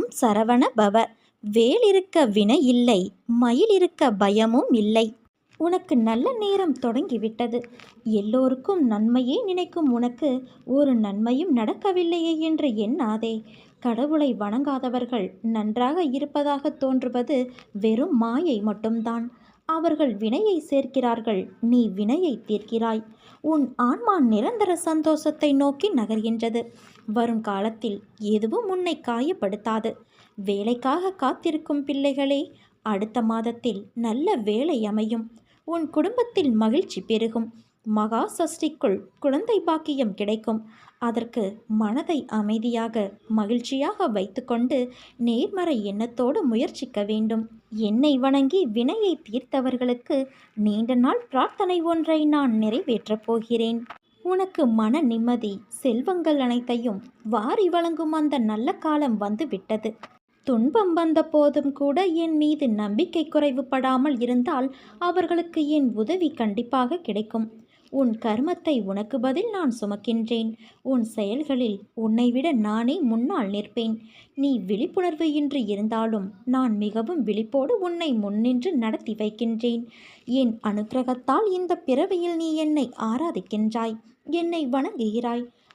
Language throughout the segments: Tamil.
ஓம் சரவண பவ. வேல் இருக்க வினை இல்லை மயில் இருக்க பயமும் இல்லை. உனக்கு நல்ல நேரம் தொடங்கிவிட்டது. எல்லோருக்கும் நன்மையே நினைக்கும் உனக்கு. ஒரு நன்மையும் நடக்கவில்லையே என்று எண்ணாதே. கடவுளை வணங்காதவர்கள் நன்றாக இருப்பதாக தோன்றுவது வெறும் மாயை மட்டும்தான். அவர்கள் வினையை சேர்க்கிறார்கள் நீ வினையை தீர்க்கிறாய். உன் ஆன்மா நிரந்தர சந்தோஷத்தை நோக்கி நகர்கின்றது. வரும் காலத்தில் எதுவும் உன்னை காயப்படுத்தாது. வேலைக்காக காத்திருக்கும் பிள்ளைகளே அடுத்த மாதத்தில் நல்ல வேலை அமையும். உன் குடும்பத்தில் மகிழ்ச்சி பெருகும். மகா சஷ்டிக்குள் குழந்தை பாக்கியம் கிடைக்கும். அதற்கு மனதை அமைதியாக மகிழ்ச்சியாக வைத்துக்கொண்டு நேர்மறை எண்ணத்தோடு முயற்சிக்க வேண்டும். என்னை வணங்கி வினையை தீர்த்தவர்களுக்கு நீண்ட நாள் பிரார்த்தனை ஒன்றை நான் நிறைவேற்றப் போகிறேன். உனக்கு மன நிம்மதி செல்வங்கள் அனைத்தையும் வாரி வழங்கும் அந்த நல்ல காலம் வந்து விட்டது துன்பம் வந்த போதும் கூட என் மீது நம்பிக்கை குறைவுபடாமல் இருந்தால் அவர்களுக்கு என் உதவி கண்டிப்பாக கிடைக்கும். உன் கர்மத்தை உனக்கு பதில் நான் சுமக்கின்றேன். உன் செயல்களில் உன்னை விட நானே முன்னால் நிற்பேன். நீ விழிப்புணர்வு இன்றி இருந்தாலும் நான் மிகவும் விழிப்போடு உன்னை முன்னின்று நடத்தி வைக்கின்றேன். என் அனுக்கிரகத்தால் இந்த பிறவியில் நீ என்னை ஆராதிக்கின்றாய். என்னை வணங்குகிறாய்.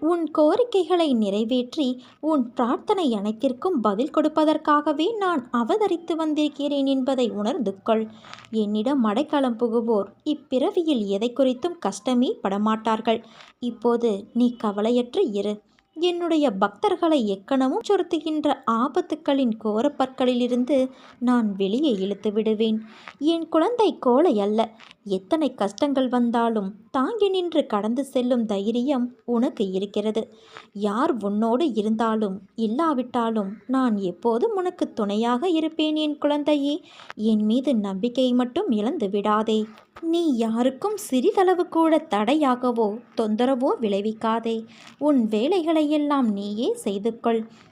உன் கோரிக்கைகளை நிறைவேற்றி உன் பிரார்த்தனை அனைத்திற்கும் பதில் கொடுப்பதற்காகவே நான் அவதரித்து வந்திருக்கிறேன் என்பதை உணர்ந்து கொள். என்னிடம் மடைக்காலம் புகுவோர் இப்பிறவியில் எதை குறித்தும் கஷ்டமே படமாட்டார்கள். இப்போது நீ கவலையற்று இரு. என்னுடைய பக்தர்களை எக்கணமும் சொருத்துகின்ற ஆபத்துக்களின் கோரப்பற்களிலிருந்து நான் வெளியே இழுத்து விடுவேன் என் குழந்தை கோலை அல்ல. எத்தனை கஷ்டங்கள் வந்தாலும் தாங்கி நின்று கடந்து செல்லும் தைரியம் உனக்கு இருக்கிறது. யார் உன்னோடு இருந்தாலும் இல்லாவிட்டாலும் நான் எப்போதும் உனக்கு துணையாக இருப்பேன் என் குழந்தையே. என் மீது நம்பிக்கை மட்டும் இழந்து விடாதே. நீ யாருக்கும் சிறிதளவு கூட தடையாகவோ தொந்தரவோ விளைவிக்காதே. உன் வேலைகளையெல்லாம் நீயே செய்து கொள்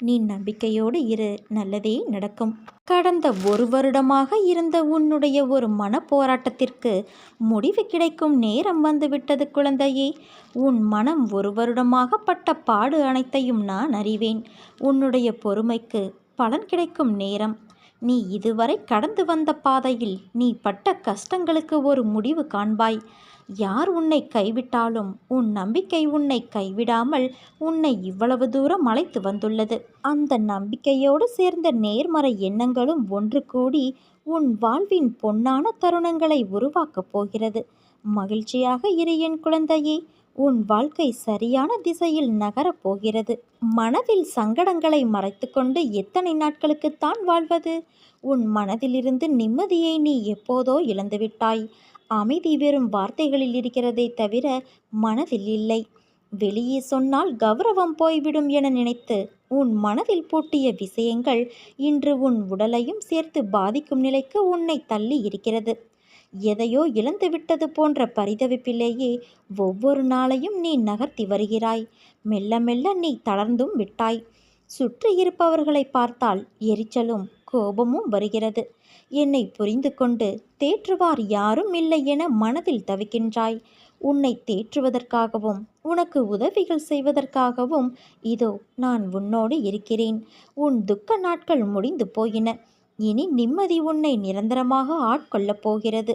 நீ நம்பிக்கையோடு இரு நல்லதே நடக்கும். கடந்த ஒரு வருடமாக இருந்த உன்னுடைய ஒரு மன போராட்டத்திற்கு முடிவு கிடைக்கும் நேரம் வந்துவிட்டது குழந்தையே. உன் மனம் ஒரு வருடமாக பட்ட பாடு அனைத்தையும் நான் அறிவேன். உன்னுடைய பொறுமைக்கு பலன் கிடைக்கும் நேரம். நீ இதுவரை கடந்து வந்த பாதையில் நீ பட்ட கஷ்டங்களுக்கு ஒரு முடிவு காண்பாய். யார் உன்னை கைவிட்டாலும் உன் நம்பிக்கை உன்னை கைவிடாமல் உன்னை இவ்வளவு தூரம் அழைத்து வந்துள்ளது. அந்த நம்பிக்கையோடு சேர்ந்த நேர்மறை எண்ணங்களும் ஒன்று கூடி உன் வாழ்வின் பொன்னான தருணங்களை உருவாக்கப் போகிறது. மகிழ்ச்சியாக இரு என் குழந்தையே. உன் வாழ்க்கை சரியான திசையில் நகரப் போகிறது. மனதில் சங்கடங்களை மறைத்துக்கொண்டு எத்தனை நாட்களுக்குத்தான் வாழ்வது? உன் மனதிலிருந்து நிம்மதியை நீ எப்போதோ இழந்துவிட்டாய். அமைதி வெறும் வார்த்தைகளில் இருக்கிறதே தவிர மனதில் இல்லை. வெளியே சொன்னால் கௌரவம் போய்விடும் என நினைத்து உன் மனதில் பூட்டிய விஷயங்கள் இன்று உன் உடலையும் சேர்த்து பாதிக்கும் நிலைக்கு உன்னை தள்ளி இருக்கிறது. எதையோ இழந்துவிட்டது போன்ற பரிதவிப்பிலேயே ஒவ்வொரு நாளையும் நீ நகர்த்தி வருகிறாய். மெல்ல மெல்ல நீ தளர்ந்தும் விட்டாய். சுற்றி இருப்பவர்களை பார்த்தால் எரிச்சலும் கோபமும் வருகிறது. என்னை புரிந்து கொண்டு தேற்றுவார் யாரும் இல்லை என மனதில் தவிக்கின்றாய். உன்னை தேற்றுவதற்காகவும் உனக்கு உதவிகள் செய்வதற்காகவும் இதோ நான் உன்னோடு இருக்கிறேன். உன் துக்க நாட்கள் முடிந்து போயின. இனி நிம்மதி உன்னை நிரந்தரமாக ஆட்கொள்ளப் போகிறது.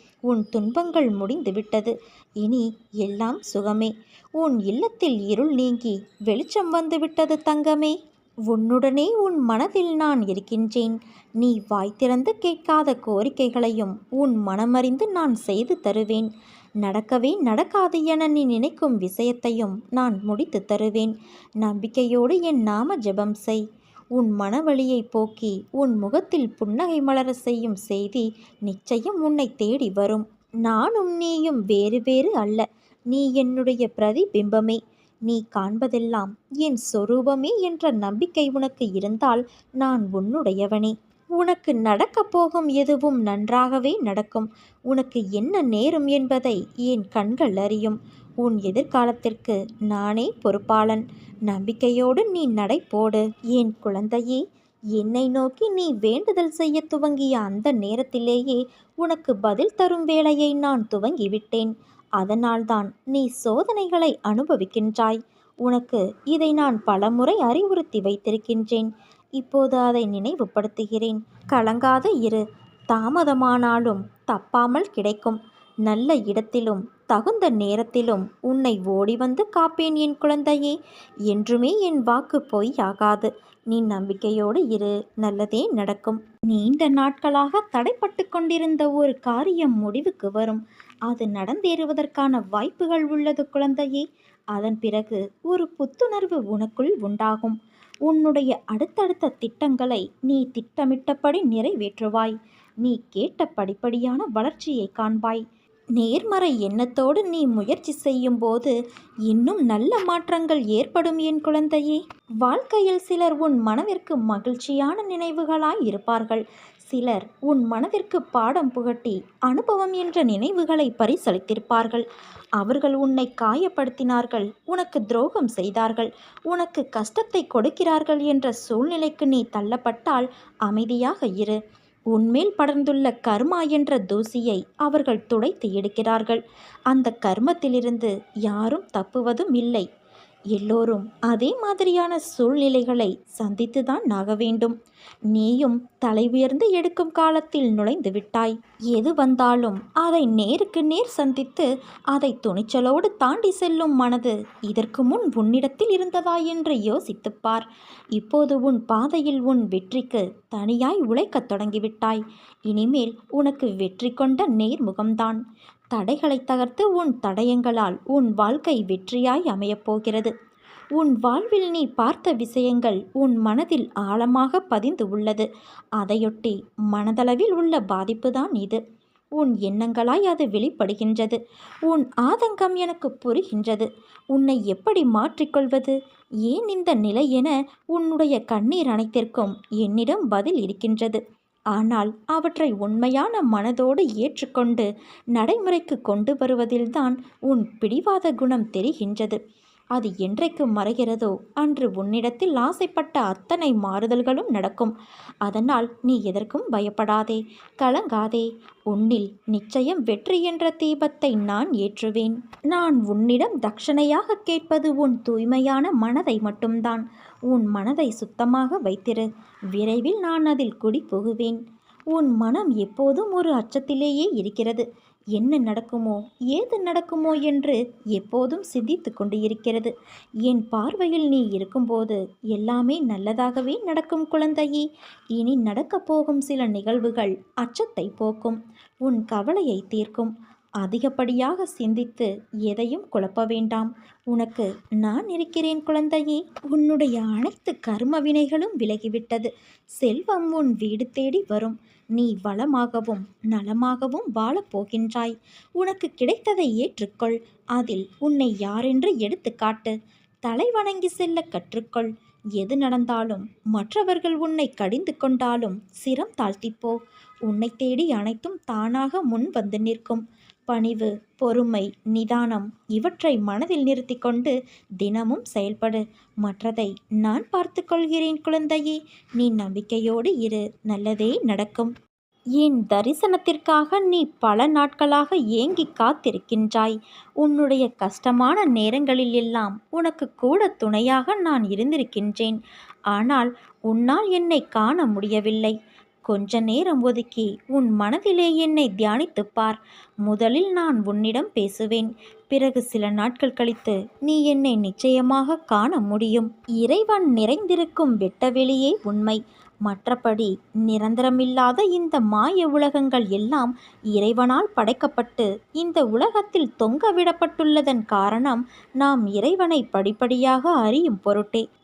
உன் துன்பங்கள் முடிந்துவிட்டது. இனி எல்லாம் சுகமே. உன் இல்லத்தில் இருள் நீங்கி வெளிச்சம் வந்துவிட்டது தங்கமே. உன்னுடனே உன் மனதில் நான் இருக்கின்றேன். நீ வாய் திறந்து கேட்காத கோரிக்கைகளையும் உன் மனமறிந்து நான் செய்து தருவேன். நடக்கவே நடக்காது என நீ நினைக்கும் விஷயத்தையும் நான் முடித்து தருவேன். நம்பிக்கையோடு என் நாம ஜெபம் செய். உன் மனவழியை போக்கி உன் முகத்தில் புன்னகை மலர செய்யும் செய்தி நிச்சயம் உன்னை தேடி வரும். நானும் நீயும் வேறு வேறு அல்ல. நீ என்னுடைய பிரதிபிம்பமே. நீ காண்பதெல்லாம் என் சொரூபமே என்ற நம்பிக்கை உனக்கு இருந்தால் நான் உன்னுடையவனே. உனக்கு நடக்கப் போகும் எதுவும் நன்றாகவே நடக்கும். உனக்கு என்ன நேரும் என்பதை என் கண்கள் அறியும். உன் எதிர்காலத்திற்கு நானே பொறுப்பாளன். நம்பிக்கையோடு நீ நடை போடு. என் குழந்தையே என்னை நோக்கி நீ வேண்டுதல் செய்ய துவங்கிய அந்த நேரத்திலேயே உனக்கு பதில் தரும் வேலையை நான் துவங்கிவிட்டேன். அதனால்தான் நீ சோதனைகளை அனுபவிக்கின்றாய். உனக்கு இதை நான் பலமுறை அறிவுறுத்தி வைத்திருக்கின்றேன். இப்போது அதை நினைவுபடுத்துகிறேன். கலங்காத இரு. தாமதமானாலும் தப்பாமல் கிடைக்கும். நல்ல இடத்திலும் தகுந்த நேரத்திலும் உன்னை ஓடி வந்து காப்பேன் என் குழந்தையே. என்றுமே என் வாக்கு பொய் ஆகாது நீ நம்பிக்கையோடு இரு. நல்லதே நடக்கும். நீண்ட நாட்களாக தடைப்பட்டு கொண்டிருந்த ஒரு காரியம் முடிவுக்கு வரும். அது நடந்தேறுவதற்கான வாய்ப்புகள் உள்ளது குழந்தையே. அதன் பிறகு ஒரு புத்துணர்வு உனக்குள் உண்டாகும். உன்னுடைய அடுத்தடுத்த திட்டங்களை நீ திட்டமிட்டபடி நிறைவேற்றுவாய். நீ கேட்ட படிப்படியான வளர்ச்சியை காண்பாய். நேர்மறை எண்ணத்தோடு நீ முயற்சி செய்யும் போது இன்னும் நல்ல மாற்றங்கள் ஏற்படும் என் குழந்தையே. வாழ்க்கையில் சிலர் உன் மனதிற்கு மகிழ்ச்சியான நினைவுகளாய் இருப்பார்கள். சிலர் உன் மனதிற்கு பாடம் புகட்டி அனுபவம் என்ற நினைவுகளை பரிசளித்திருப்பார்கள். அவர்கள் உன்னை காயப்படுத்தினார்கள். உனக்கு துரோகம் செய்தார்கள். உனக்கு கஷ்டத்தை கொடுக்கிறார்கள் என்ற சூழ்நிலைக்கு நீ தள்ளப்பட்டால் அமைதியாக இரு. உன்மேல் படர்ந்துள்ள கர்மா என்ற தூசியை அவர்கள் துடைத்து எடுக்கிறார்கள். அந்த கர்மத்திலிருந்து யாரும் தப்புவதும் இல்லை. எல்லோரும் அதே மாதிரியான சூழ்நிலைகளை சந்தித்துதான் ஆக வேண்டும். நீயும் தலை உயர்ந்து எடுக்கும் காலத்தில் நுழைந்து விட்டாய். எது வந்தாலும் அதை நேருக்கு நேர் சந்தித்து அதை துணிச்சலோடு தாண்டி செல்லும் மனது இதற்கு முன் உன்னிடத்தில் இருந்ததா என்று யோசித்துப் பார். இப்போது உன் பாதையில் உன் வெற்றிக்கு தனியாய் உழைக்கத் தொடங்கிவிட்டாய். இனிமேல் உனக்கு வெற்றி கொண்ட நேர்முகம்தான். தடைகளை தகர்த்து உன் தடயங்களால் உன் வாழ்க்கை வெற்றியாய் அமையப்போகிறது. உன் வாழ்வில் நீ பார்த்த விஷயங்கள் உன் மனதில் ஆழமாக பதிந்து உள்ளது. அதையொட்டி மனதளவில் உள்ள பாதிப்புதான் இது. உன் எண்ணங்களாய் அது வெளிப்படுகின்றது. உன் ஆதங்கம் எனக்கு புரிகின்றது. உன்னை எப்படி மாற்றிக்கொள்வது? ஏன் இந்த நிலை என உன்னுடைய கண்ணீர் அனைத்திற்கும் என்னிடம் பதில் இருக்கின்றது. ஆனால் அவற்றை உண்மையான மனதோடு ஏற்றுக்கொண்டு நடைமுறைக்கு கொண்டு வருவதில்தான் உன் பிடிவாத குணம் தெரிகின்றது. அது என்றைக்கு மறைகிறதோ அன்று உன்னிடத்தில் ஆசைப்பட்ட அத்தனை மாறுதல்களும் நடக்கும். அதனால் நீ எதற்கும் பயப்படாதே கலங்காதே. உன்னில் நிச்சயம் வெற்றி என்ற தீபத்தை நான் ஏற்றுவேன். நான் உன்னிடம் தட்சணையாக கேட்பது உன் தூய்மையான மனதை மட்டும்தான். உன் மனதை சுத்தமாக வைத்திரு. விரைவில் நான் அதில் குடி புகுவேன். உன் மனம் எப்போதும் ஒரு அச்சத்திலேயே இருக்கிறது. என்ன நடக்குமோ ஏது நடக்குமோ என்று எப்போதும் சிந்தித்து கொண்டு இருக்கிறது என் பார்வையில் நீ இருக்கும்போது எல்லாமே நல்லதாகவே நடக்கும் குழந்தையே. இனி நடக்கப் போகும் சில நிகழ்வுகள் அச்சத்தை போக்கும். உன் கவலையை தீர்க்கும். அதிகப்படியாக சிந்தித்து எதையும் குழப்ப வேண்டாம். உனக்கு நான் இருக்கிறேன் குழந்தையே. உன்னுடைய அனைத்து கர்ம வினைகளும் விலகிவிட்டது. செல்வம் உன் வீடு தேடி வரும். நீ வளமாகவும் நலமாகவும் வாழப்போகின்றாய் உனக்கு கிடைத்ததை ஏற்றுக்கொள். அதில் உன்னை யாரென்று எடுத்துக்காட்டு தலை வணங்கி செல்ல கற்றுக்கொள். எது நடந்தாலும் மற்றவர்கள் உன்னை கடிந்து கொண்டாலும் சிரம் தாழ்த்திப்போ உன்னை தேடி அனைத்தும் தானாக முன் வந்து நிற்கும். பணிவு பொறுமை நிதானம் இவற்றை மனதில் நிறுத்தி கொண்டு தினமும் செயல்படு. மற்றதை நான் பார்த்து கொள்கிறேன் குழந்தையே நீ நம்பிக்கையோடு இரு நல்லதே நடக்கும். என் தரிசனத்திற்காக நீ பல நாட்களாக ஏங்கி காத்திருக்கின்றாய். உன்னுடைய கஷ்டமான நேரங்களில் எல்லாம் உனக்கு கூட துணையாக நான் இருந்திருக்கின்றேன். ஆனால் உன்னால் என்னை காண முடியவில்லை. கொஞ்ச நேரம் ஒதுக்கி உன் மனதிலே என்னை தியானித்துப் பார். முதலில் நான் உன்னிடம் பேசுவேன். பிறகு சில நாட்கள் கழித்து நீ என்னை நிச்சயமாக காண முடியும். இறைவன் நிறைந்திருக்கும் வெட்டவெளியே உண்மை. மற்றபடி நிரந்தரமில்லாத இந்த மாய உலகங்கள் எல்லாம் இறைவனால் படைக்கப்பட்டு இந்த உலகத்தில் தொங்கவிடப்பட்டுள்ளதன் காரணம் நாம் இறைவனை படிப்படியாக அறியும் பொருட்டே.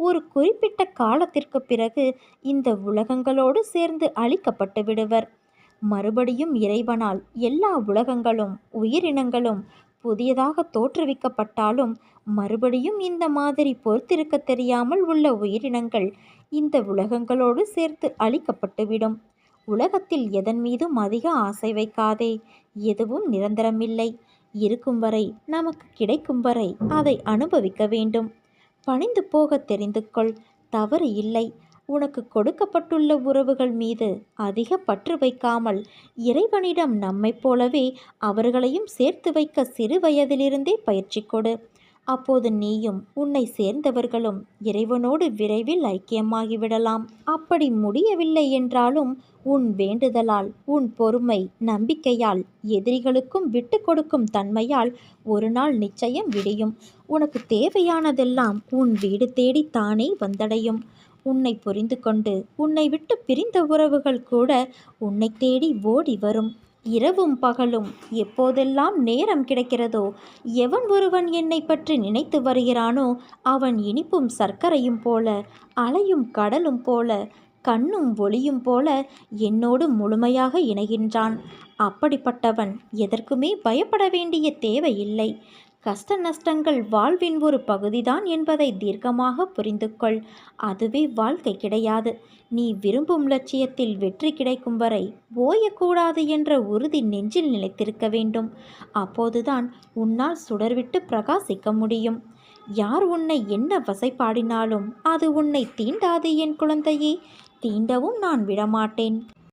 ஒரு குறிப்பிட்ட காலத்திற்கு பிறகு இந்த உலகங்களோடு சேர்ந்து அழிக்கப்பட்டு விடுவர். மறுபடியும் இறைவனால் எல்லா உலகங்களும் உயிரினங்களும் புதியதாக தோற்றுவிக்கப்பட்டாலும் மறுபடியும் இந்த மாதிரி பொறுத்திருக்க தெரியாமல் உள்ள உயிரினங்கள் இந்த உலகங்களோடு சேர்த்து அழிக்கப்பட்டுவிடும் உலகத்தில் எதன் மீதும் அதிக ஆசை வைக்காதே எதுவும் நிரந்தரமில்லை. இருக்கும் வரை நமக்கு கிடைக்கும் வரை அதை அனுபவிக்க வேண்டும். பணிந்து போக தெரிந்து கொள் தவறு இல்லை. உனக்கு கொடுக்கப்பட்டுள்ள உறவுகள் மீது அதிக பற்று வைக்காமல் இறைவனிடம் நம்மைப் போலவே அவர்களையும் சேர்த்து வைக்க சிறு வயதிலிருந்தே பயிற்சி கொடு. அப்போது நீயும் உன்னை சேர்ந்தவர்களும் இறைவனோடு விரைவில் ஐக்கியமாகிவிடலாம். அப்படி முடியவில்லை என்றாலும் உன் வேண்டுதலால் உன் பொறுமை நம்பிக்கையால் எதிரிகளுக்கும் விட்டு கொடுக்கும் தன்மையால் ஒரு நாள் நிச்சயம் விடியும். உனக்கு தேவையானதெல்லாம் உன் வீடு தேடி தானே வந்தடையும். உன்னை புரிந்து கொண்டு உன்னை விட்டு பிரிந்த உறவுகள் கூட உன்னை தேடி ஓடி வரும். இரவும் பகலும் எப்போதெல்லாம் நேரம் கிடைக்கிறதோ எவன் ஒருவன் என்னை பற்றி நினைத்து வருகிறானோ அவன் இனிப்பும் சர்க்கரையும் போல அலையும் கடலும் போல கண்ணும் ஒளியும் போல என்னோடு முழுமையாக இணைகின்றான். அப்படிப்பட்டவன் எதற்குமே பயப்பட வேண்டிய தேவையில்லை. கஷ்ட நஷ்டங்கள் வாழ்வின் ஒரு பகுதிதான் என்பதை தீர்க்கமாக புரிந்து கொள். அதுவே வாழ்க்கை கிடையாது. நீ விரும்பும் லட்சியத்தில் வெற்றி கிடைக்கும் வரை ஓயக்கூடாது என்ற உறுதி நெஞ்சில் நிலைத்திருக்க வேண்டும். அப்போதுதான் உன்னால் சுடர்விட்டு பிரகாசிக்க முடியும். யார் உன்னை என்ன வசைப்பாடினாலும் அது உன்னை தீண்டாது என் குழந்தையே. தீண்டவும் நான் விடமாட்டேன்.